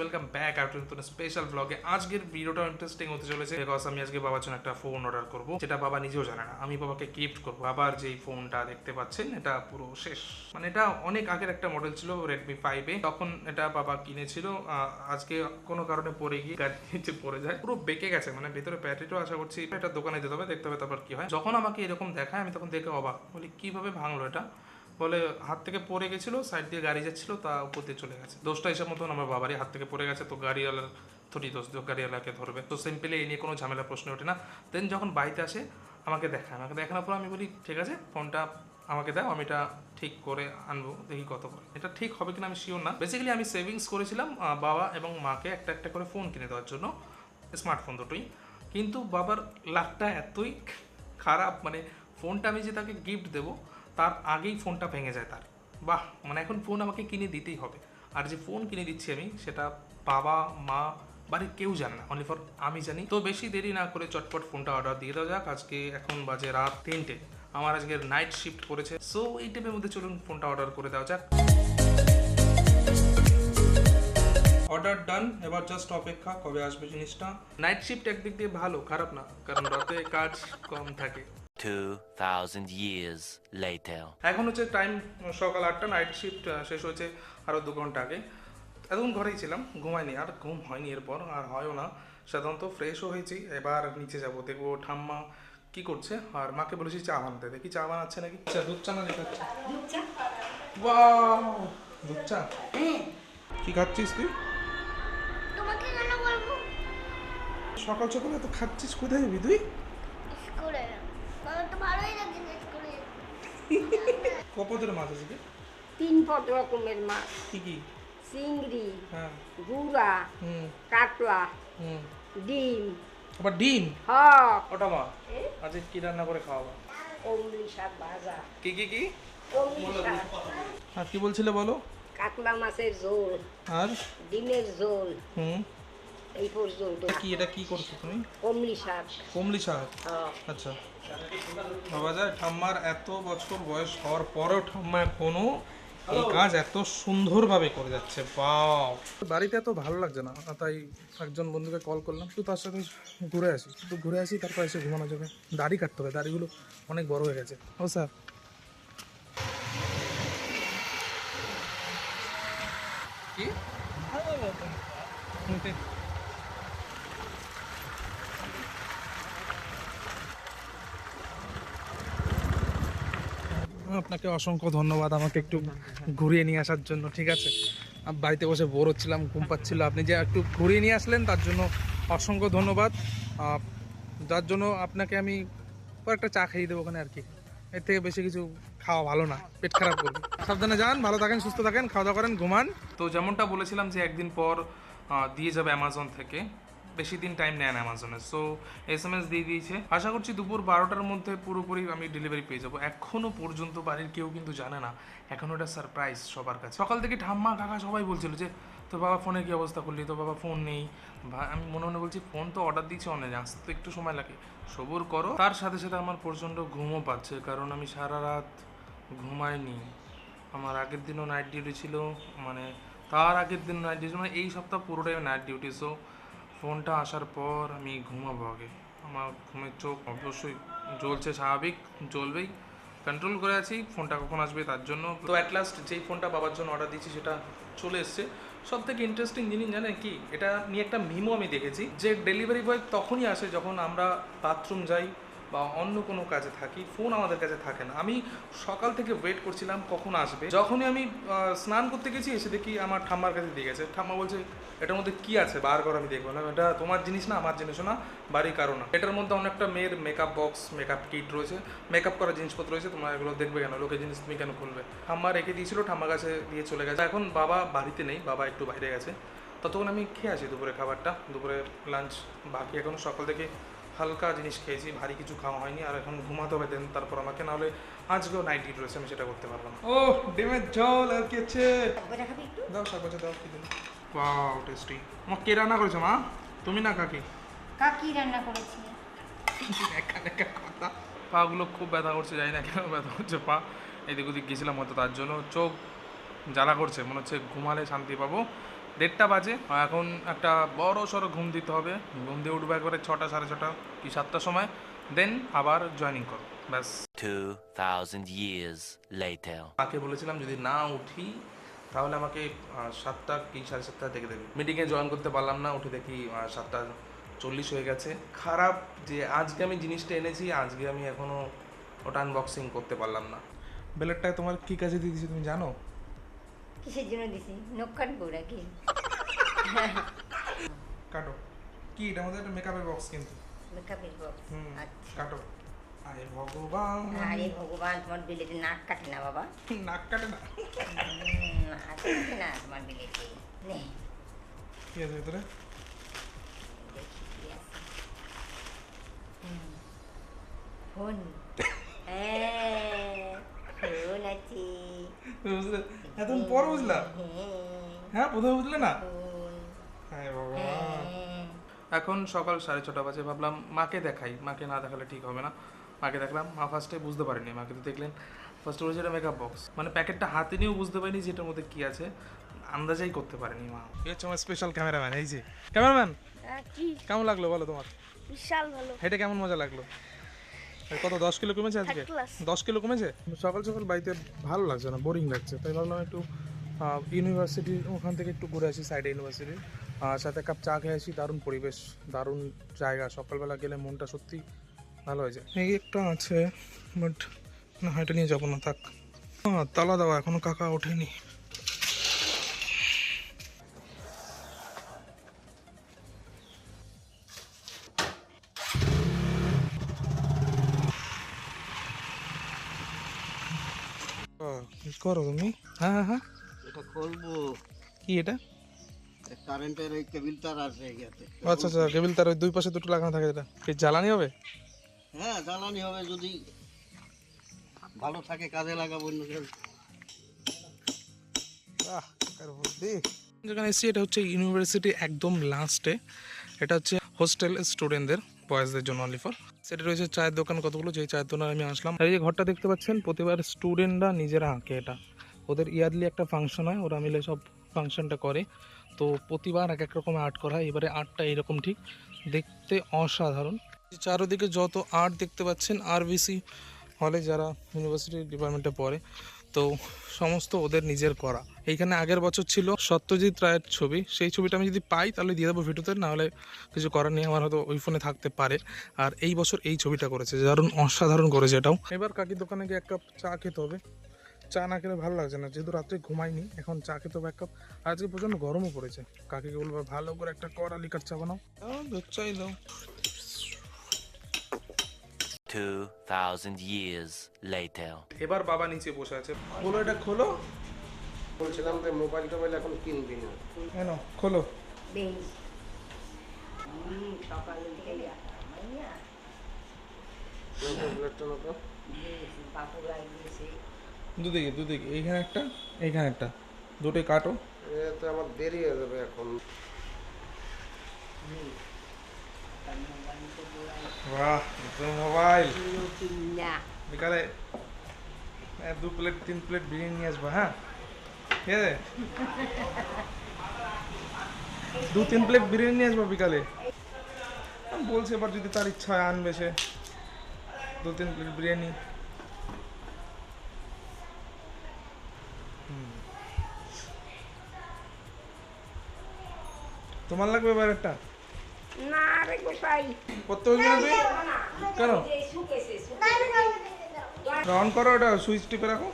Welcome back আর নতুন special ব্লগে আজকের ভিডিওটা ইন্টারেস্টিং হতে চলেছে। বিকজ আমি আজকে বাবার জন্য একটা ফোন অর্ডার করব, যেটা বাবা নিজেও জানে না। আমি বাবাকে গিফট করব। বাবার যেই ফোনটা দেখতে পাচ্ছেন, এটা পুরো শেষ। মানে এটা অনেক আগের একটা মডেল ছিল রেডমি ফাইভে তখন এটা বাবা কিনেছিল আজকে কোনো কারণে পড়ে গিয়ে গাড়ি নিচে পড়ে যায়। পুরো বেঁকে গেছে মানে ভেতরে ব্যাটারিটাও আশা করছি, এটা দোকানে যেতে হবে, দেখতে হবে তারপর কি হয়। যখন আমাকে এরকম দেখায়, আমি তখন দেখে অবাক। বলি, কীভাবে ভাঙলো এটা? বলে হাত থেকে পড়ে গেছিল সাইড দিয়ে গাড়ি যাচ্ছিল, তা উপর দিয়ে চলে গেছে। দোষটা হিসাব মতন আমার বাবারই হাত থেকে পড়ে গেছে, তো গাড়িওয়ালার থরি দোষ গাড়িওয়ালাকে ধরবে। তো সিম্পলি এই নিয়ে কোনো ঝামেলা প্রশ্ন ওঠে না। দেন যখন বাড়িতে আসে, আমাকে দেখায়। আমাকে দেখানোর পর আমি বলি, ঠিক আছে ফোনটা আমাকে দাও, আমি এটা ঠিক করে আনব, দেখি কত করে। এটা ঠিক হবে কিনা আমি শিওর না। বেসিক্যালি আমি সেভিংস করেছিলাম বাবা এবং মাকে একটা একটা করে ফোন কিনে দেওয়ার জন্য স্মার্টফোন দুটোই। কিন্তু বাবার লাকটা এতই খারাপ মানে ফোনটা আমি যে তাকে গিফট দেবো তার আগেই ফোনটা ভেঙে যায় তার। বাহ মানে এখন ফোন আমাকে কিনে দিতেই হবে। আর যে ফোন কিনে দিচ্ছি আমি, সেটা বাবা, মা, বাড়ির কেউ জানে না। অনলি ফর আমি জানি। তো বেশি দেরি না করে চটপট ফোনটা অর্ডার দিয়ে দেওয়া যাক। আজকে এখন বাজে রাত তিনটে। আমার আজকে নাইট শিফট করেছে। সো এই টাইমের মধ্যে চলুন ফোনটা অর্ডার করে দেওয়া যাক। অর্ডার ডান এবার জাস্ট অপেক্ষা, কবে আসবে জিনিসটা? নাইট শিফট একদিক দিয়ে ভালো, খারাপ না। কারণ রাতে কাজ কম থাকে। 2,000 years later. এখন হচ্ছে টাইম সকাল আটটা নাইট শিফট শেষ হয়েছে আরও দু ঘণ্টা আগে। এতক্ষণ ঘরেই ছিলাম ঘুমাইনি আর ঘুম হয়নি এরপর আর হয়ও না। সাধারণত ফ্রেশও হয়েছি এবার নিচে যাব দেখব ঠাম্মা কি করছে আর মাকে বলেছি চা বানাতে দেখি চা বানাচ্ছে নাকি? আচ্ছা দুধ চা না দেখাচ্ছে Wow! দুধ চা? কি খাচ্ছিস তুই? তোমাকে কেন বলব? সকাল সকাল এত খাচ্ছিস কোথায় যাবি তুই স্কুলে আমার তো ভালোই লাগে না স্কুলে কপদের মাছ আছে কি? তিন পদ রকমের মাছ। কি কি? চিংড়ি হ্যাঁ। গুড়া হুম। কাতলা হুম। ডিম। আবার ডিম? হক ওটা মা? আজকে কি রান্না করে খাওয়াবা? অমলি শাক ভাজা। কি কি কি? অমলি শাক। আর কি বলছিলে বলো? কাতলা মাছের ঝোল। আর? ডিমের ঝোল। হুম। এই পর্যন্ত। কি এটা কি করছ তুমি? অমলি শাক। কমলি শাক? আচ্ছা। বাবা যায় ঠাম্মার এত বছর বয়স হওয়ার পরেও ঠাম্মা এখনও এই কাজ এত সুন্দরভাবে করে যাচ্ছে। বাও। বাড়িতে এত ভালো লাগছে না তাই একজন বন্ধুকে কল করলাম। তো তার সাথে ঘুরে আসি তো ঘুরে আসি তারপর এসে ঘুমানো যাবে। দাড়ি কাটতে হবে দাড়িগুলো অনেক বড় হয়ে গেছে। ও স্যার কি আপনাকে অসংখ্য ধন্যবাদ আমাকে একটু ঘুরিয়ে নিয়ে আসার জন্য, ঠিক আছে? বাড়িতে বসে বোর হচ্ছিলাম, ঘুম পাচ্ছিল। আপনি যে একটু ঘুরিয়ে নিয়ে আসলেন, তার জন্য অসংখ্য ধন্যবাদ। যার জন্য আপনাকে আমি কয়েকটা চা খাইয়ে দেবো ওখানে আর কি। এর থেকে বেশি কিছু খাওয়া ভালো না, পেট খারাপ করবে। সাবধানে যান, ভালো থাকেন, সুস্থ থাকেন, খাওয়া দাওয়া করেন, ঘুমান। তো যেমনটা বলেছিলাম যে একদিন পর দিয়ে যাবে অ্যামাজন থেকে। বেশি দিন টাইম নেয় না অ্যামাজনে সো এস এম এস দিয়ে দিয়েছে। আশা করছি দুপুর বারোটার মধ্যে পুরোপুরি আমি ডেলিভারি পেয়ে যাব। এখনও পর্যন্ত বাড়ির কেউ কিন্তু জানে না। এখন ওটা সারপ্রাইজ সবার কাছে। সকাল থেকে ঠাম্মা, কাকা সবাই বলছিল যে, তোর বাবা ফোনের কি অবস্থা করলি? তোর বাবা ফোন নেই। আমি মনে মনে বলছি ফোন তো অর্ডার দিয়েছি অনেক আসতে তো একটু সময় লাগে। সবুর করো। তার সাথে সাথে আমার প্রচণ্ড ঘুমও পাচ্ছে, কারণ আমি সারা রাত ঘুমাইনি। আমার আগের দিনও নাইট ডিউটি ছিল মানে তার আগের দিন নাইট ডিউটি মানে এই সপ্তাহ পুরোটাই নাইট ডিউটি সো ফোনটা আসার পর আমি ঘুমাবো আগে। আমার ঘুমের চোখ অবশ্যই জ্বলছে স্বাভাবিক, জ্বলবেই। কন্ট্রোল করে আছি, ফোনটা কখন আসবে তার জন্য। তো অ্যাট লাস্ট যেই ফোনটা বাবার জন্য অর্ডার দিয়েছি সেটা চলে এসছে। সব থেকে ইন্টারেস্টিং জিনিস জানে কি? এটা নিয়ে একটা মিমো আমি দেখেছি, যে ডেলিভারি বয় তখনই আসে যখন আমরা বাথরুম যাই। বা অন্য কোনো কাজে থাকি, ফোন আমাদের কাছে থাকে না। আমি সকাল থেকে ওয়েট করছিলাম কখন আসবে। যখনই আমি স্নান করতে গেছি, এসে দেখি আমার ঠাম্মার কাছে দিয়ে গেছে। ঠাম্মা বলছে, এটার মধ্যে কি আছে? বার করে আমি দেখব। না এটা তোমার জিনিস না, আমার জিনিসও না বাড়ি কারও না। এটার মধ্যে অনেকটা মেয়ের মেকআপ বক্স মেকআপ কিট রয়েছে। মেকআপ করার জিনিসপত্র রয়েছে, তোমার এগুলো দেখবে কেন? লোকের জিনিস তুমি কেন খুলবে? ঠাম্মা রেখে দিয়েছিল, ঠাম্মার কাছে দিয়ে চলে গেছে। এখন বাবা বাড়িতে নেই, বাবা একটু বাইরে গেছে। ততক্ষণ আমি খেয়ে আসি দুপুরে খাবারটা। দুপুরে লাঞ্চ বাকি। এখন সকাল থেকে হালকা জিনিস খেয়েছি ভারী কিছু খাওয়া হয়নি আর এখন ঘুমাতে হবে দেন তারপর আমাকে নাহলে আজকেও নাইট ডিউটি রয়েছে আমি সেটা করতে পারব না। ও ডিমের ঝোল আর কি আছে? দাও বাজা দাও কি দিন ওয়াও টেস্টি মা কে রান্না করেছ মা? তুমি না কাকি? কাকি রান্না করেছি। একা একা কথা। পাগুলো খুব ব্যথা করছে জানি না কেন ব্যথা করছে পা। এদিক ওদিক গেছিলাম হয়তো তার জন্য। চোখ জ্বালা করছে মনে হচ্ছে ঘুমালে শান্তি পাবো। দেড়টা বাজে। এখন একটা বড় সড়ো ঘুম দিতে হবে। ঘুম দিয়ে উঠবো একবারে ছটা সাড়ে ছটা কি সাতটার সময়। দেন আবার জয়েনিং করো ব্যাস। 2,000 years later. মাকে বলেছিলাম যদি না উঠি তাহলে আমাকে সাতটা কি সাড়ে সাতটা দেখে দেবে। মিটিংয়ে জয়েন করতে পারলাম না উঠে দেখি সাতটা চল্লিশ হয়ে গেছে। খারাপ যে আজকে আমি জিনিসটা এনেছি আজকে আমি এখনও ওটা আনবক্সিং করতে পারলাম না। বেলেটটা তোমার কি কাজে দিয়ে দিয়েছি তুমি জানো? কিসের জন্য দিছি। নখ কাটবো নাকি? কাটো। কি এটার মধ্যে একটা মেকআপের বক্স কিন্তু। মেকআপের বক্স হুম আচ্ছা। কাটো। আরে ভগবান। আরে ভগবান তোমার বিলেতে নাক কাটে না বাবা। নাক কাটে না? কাটে না তোমার বিলেতে নে। কি আছে ভিতরে? ফোন হ্যাঁ ফোন আছে বুঝলে? এতক্ষণ পর বুঝলা? হ্যাঁ প্রথমে বুঝলে না? হ্যাঁ ভগবান। এখন সকাল সাড়ে ছটা বাজে ভাবলাম মাকে দেখাই। মাকে না দেখালে ঠিক হবে না। মাকে দেখলাম মা ফার্স্টে বুঝতে পারেনি। মাকে তো দেখলেন ফার্স্টে বলেছে এটা মেকআপ বক্স মানে প্যাকেটটা হাতে নিয়েও বুঝতে পারিনি যে এটার মধ্যে কি আছে। আন্দাজেই করতে পারেনি মা। এই হচ্ছে আমার স্পেশাল ক্যামেরাম্যান এই যে। ক্যামেরাম্যান কি? কেমন লাগল বলো তোমার? বিশাল ভালো। হেঁটে কেমন মজা লাগল? কত দশ কিলো কমেছে আজকে. দশ কিলো কমেছে? সকাল সকাল বাড়িতে ভালো লাগছে না বোরিং লাগছে। তাই ভাবলাম একটু ইউনিভার্সিটির ওখান থেকে একটু ঘুরে আসি সাইডে ইউনিভার্সিটির সাথে কাপ চা খেয়ে আসি দারুণ পরিবেশ দারুণ জায়গা। সকালবেলা গেলে মনটা সত্যি ভালো হয়ে যায়। এই একটা আছে বাট না হাইটা নিয়ে যাব না থাক। হ্যাঁ তালা দেওয়া এখনও কাকা ওঠেনি। কি করো তুমি। হ্যাঁ হ্যাঁ হ্যাঁ। এটা খুলবো। কি এটা? কারেন্টের ওই কেবিল তার আছে ইয়াতে। আচ্ছা আচ্ছা কেবিল তার ওই দুই পাশে দুটো লাগানো থাকে এটা কি জ্বালানি হবে? হ্যাঁ জ্বালানি হবে যদি ভালো থাকে কাজে লাগাবো অন্য কেউ। যেখানে এসেছি এটা হচ্ছে ইউনিভার্সিটি একদম লাস্টে এটা হচ্ছে হোস্টেল স্টুডেন্টদের বয়েজদের জন্য অনলি ফর সেটা রয়েছে চায়ের দোকান কতগুলো? যেই চায়ের দোকানে আমি আসলাম। আর এই যে ঘরটা দেখতে পাচ্ছেন, প্রতিবার স্টুডেন্টরা নিজেরা আঁকে এটা। ওদের ইয়ারলি একটা ফাংশন হয়, ওরা মিলে সব ফাংশনটা করে। তো প্রতিবার এক এক রকম আর্ট করা হয়। এবারে আর্টটা এরকম ঠিক। দেখতে অসাধারণ। চারোদিকে যত আর্ট দেখতে পাচ্ছেন আরবিসি হলে যারা ইউনিভার্সিটি ডিপার্টমেন্টে পড়ে তো সমস্ত ওদের নিজের করা। এইখানে আগের বছর ছিল সত্যজিৎ রায়ের ছবি। সেই ছবিটা আমি যদি পাই তাহলে দিয়ে দেবো ভিডিওতে নাহলে কিছু করার নেই, আমার হয়তো ওই ফোনে থাকতে পারে। আর এই বছর এই ছবিটা করেছে, দারুণ অসাধারণ করেছে এটাও। এবার কাকির দোকানে গিয়ে এক কাপ চা খেতে হবে। চা না খেলে ভালো লাগছে না, যেহেতু রাত্রে ঘুমাইনি, এখন চা খেতে হবে এক কাপ। আজকে প্রচণ্ড গরমও পড়েছে। কাকিকে বলব ভালো করে একটা কড়া লিকার চা বানাও। চাই দাও। 2,000 years later. এবার বাবা নিচে বসে আছে। বলো এটা খোলো। বলছিলাম যে মোবাইল টোবাইল এখন কিনবি না। কেন? খোলো। দুদিকে দুদিকে। এইখানে একটা এইখানে একটা। দুটোই কাটো। আমার দেরি হয়ে যাবে এখন। বাহ মোবাইল। বিকালে দু প্লেট তিন প্লেট বিরিয়ানি নিয়ে আসব হ্যাঁ? ঠিক আছে? দু তিন প্লেট বিরিয়ানি নিয়ে আসব বিকালে। বলছি এবার যদি তার ইচ্ছা হয় আনবে সে। দু তিন প্লেট বিরিয়ানি। তোমার লাগবে এবার একটা? না রে গোসাই। করতে হবে না কেন? শুকেছে অন করো ওটা সুইচ টিপে রাখো।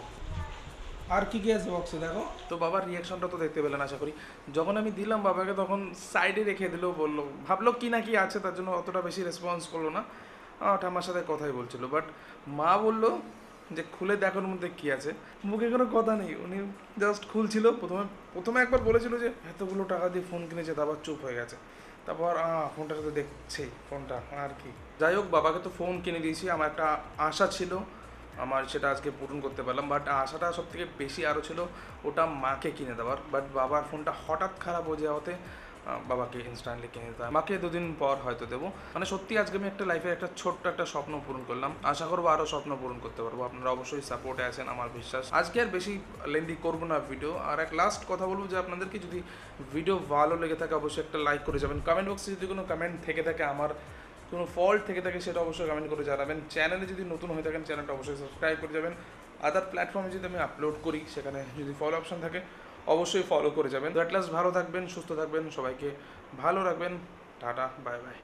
আর কি কি আছে বক্সে দেখো। তো বাবার রিয়াকশনটা তো দেখতে পেলেন আশা করি। যখন আমি দিলাম বাবাকে তখন সাইডে রেখে দিল বলল ভাবলো কি না কি আছে তার জন্য অতটা বেশি রেসপন্স করল না। ঠাম্মার সাথে কথাই বলছিল। বাট মা বলল যে খুলে দেখার মধ্যে কি আছে। মুখে কোনো কথা নেই। উনি জাস্ট খুলছিল। প্রথমে প্রথমে একবার বলেছিল যে এতগুলো টাকা দিয়ে ফোন কিনেছে তারপর চুপ হয়ে গেছে। তারপর ফোনটা তো দেখছি, ফোনটা, আর কি। যাই হোক, বাবাকে তো ফোন কিনে দিয়েছি, আমার একটা আশা ছিল, আমার সেটা আজকে পূরণ করতে পারলাম বাট আশাটা সব থেকে বেশি আরও ছিল, ওটা মাকে কিনে দেওয়ার বাট বাবার ফোনটা হঠাৎ খারাপ হয়ে যাওয়াতে বাবাকে ইনস্ট্যান্টলি কিনে দিতে হয়। মাকে দুদিন পর হয়তো দেবো। মানে সত্যি আজকে আমি একটা লাইফে একটা ছোট্ট একটা স্বপ্ন পূরণ করলাম। আশা করব আরও স্বপ্ন পূরণ করতে পারব। আপনারা অবশ্যই সাপোর্টে আছেন আমার বিশ্বাস। আজকে আর বেশি লেন্দি করব না ভিডিও আর এক লাস্ট কথা বলব যে আপনাদেরকে যদি ভিডিও ভালো লেগে থাকে, অবশ্যই একটা লাইক করে যাবেন। কমেন্ট বক্সে যদি কোনো কমেন্ট থেকে থাকে, আমার কোনো ফল্ট থেকে থাকে, সেটা অবশ্যই কমেন্ট করে জানাবেন। চ্যানেলে যদি নতুন হয়ে থাকেন চ্যানেলটা অবশ্যই সাবস্ক্রাইব করে যাবেন। আদার প্ল্যাটফর্মে যদি আমি আপলোড করি, সেখানে যদি ফলো অপশন থাকে অবশ্যই ফলো করে যাবেন। তো লাস্ট ভালো থাকবেন, সুস্থ থাকবেন, সবাইকে ভালো রাখবেন। Tata bye bye